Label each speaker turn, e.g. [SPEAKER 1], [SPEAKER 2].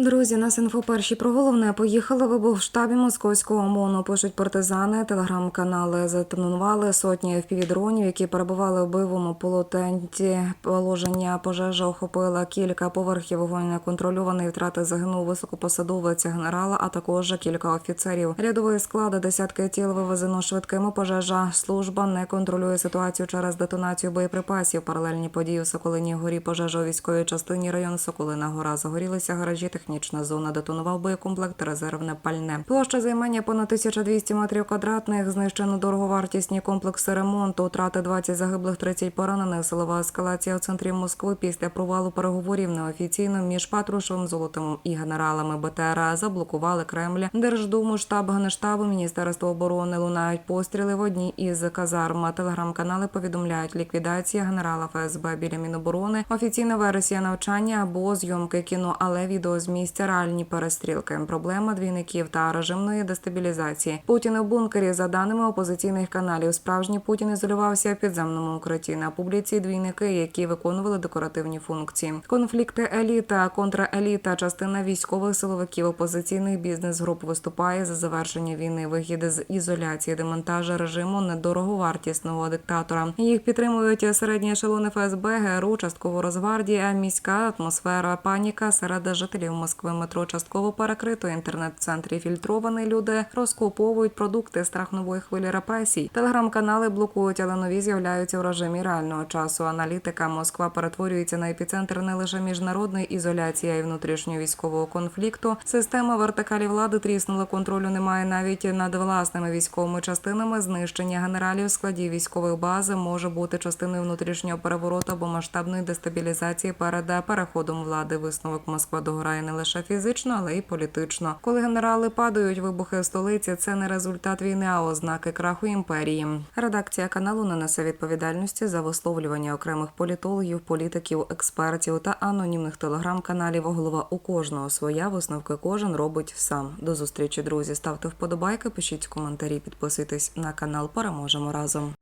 [SPEAKER 1] Друзі, нас інфо перші про головне поїхали вибух в штабі московського ОМОНу. Пишуть партизани, телеграм-канали затонували сотні впівдронів, які перебували в бойовому полотенті. Положення пожежа охопила кілька поверхів. Вогонь неконтрольований. Втрати загинув високопосадовець генерала, а також кілька офіцерів. Рядової склади десятки тіл вивезено швидкими. Пожежа служба не контролює ситуацію через детонацію боєприпасів. Паралельні події у Соколиній горі пожежа у військовій частині район Соколина Гора загорілися гаражі. Технічна зона детонував боєкомплект, резервне пальне. Площа займання понад 1200 метрів квадратних. Знищено дороговартісні комплекси ремонту. Втрати 20 загиблих, 30 поранених. Силова ескалація у центрі Москви після провалу переговорів неофіційно між Патрушевим Золотим і генералами БТР заблокували Кремль. Держдуму, штаб Генштабу, Міністерство оборони лунають постріли в одній із казарм. Телеграм-канали повідомляють ліквідація генерала ФСБ біля Міноборони. Офіційна версія навчання або зйомки кіно, але відео місця реальні перестрілки. Проблема двійників та режимної дестабілізації. Путін у бункері, за даними опозиційних каналів, справжній Путін ізолювався в підземному укритті на публіці. Двійники, які виконували декоративні функції. Конфлікти еліта, контраеліта, частина військових силовиків опозиційних бізнес-груп виступає за завершення війни. Вихід з ізоляції, демонтажа режиму недороговартісного диктатора. Їх підтримують середні ешелони ФСБ, ГРУ, частково Росгвардія, міська атмосфера, паніка серед жителів Москви. Метро частково перекрито. Інтернет в центрі фільтрований. Люди розкуповують продукти. Страх нової хвилі репресій. Телеграм-канали блокують, але нові з'являються в режимі реального часу. Аналітика Москва перетворюється на епіцентр не лише міжнародної ізоляції, а й внутрішнього військового конфлікту. Система вертикалі влади тріснула. Контролю немає навіть над власними військовими частинами. Знищення генералів складів військових баз може бути частиною внутрішнього перевороту або масштабної дестабілізації перед переходом влади. Висновок Москва догорає не лише фізично, але й політично. Коли генерали падають, вибухи в столиці це не результат війни, а ознаки краху імперії. Редакція каналу не несе відповідальності за висловлювання окремих політологів, політиків, експертів та анонімних телеграм-каналів. Голова у кожного своя висновки кожен робить сам. До зустрічі, друзі. Ставте вподобайки, пишіть коментарі, підписуйтесь на канал. Переможемо разом.